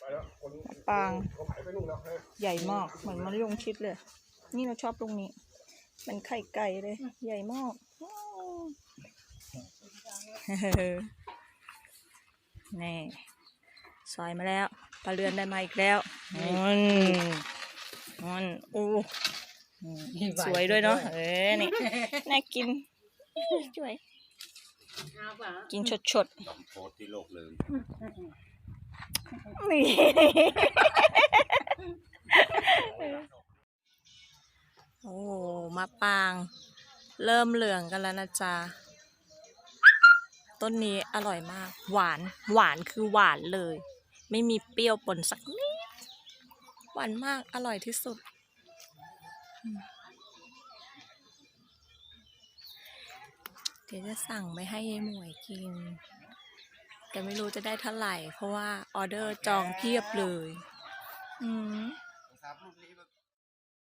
ไปแล้วคนปางเขาหายไปนู่นแล้วเฮ้ยใหญ่มาก เหมือนมันลงชิดเลย นี่เราชอบตรงนี้เป็นไข่ไก่เลย ใหญ่มากว้าวนี่ซอยมาแล้วปลาเรือนได้มาอีกแล้วมันมันอู้สวยด้วยเนาะเออนี่น่ากินสวยกินชดๆต้องโพสต์ที่โลกลืม นี่โอ้มะปาง เริ่มเหลืองกันแล้วนะจ๊ะ ต้นนี้อร่อยมาก หวาน หวานคือหวานเลย ไม่มีเปรี้ยวปนสักนิด หวานมาก อร่อยที่สุด เดี๋ยวจะสั่งไปให้ยายหมวยกิน แต่ไม่รู้จะได้เท่าไหร่ เพราะว่าออเดอร์จองเพียบเลย อืม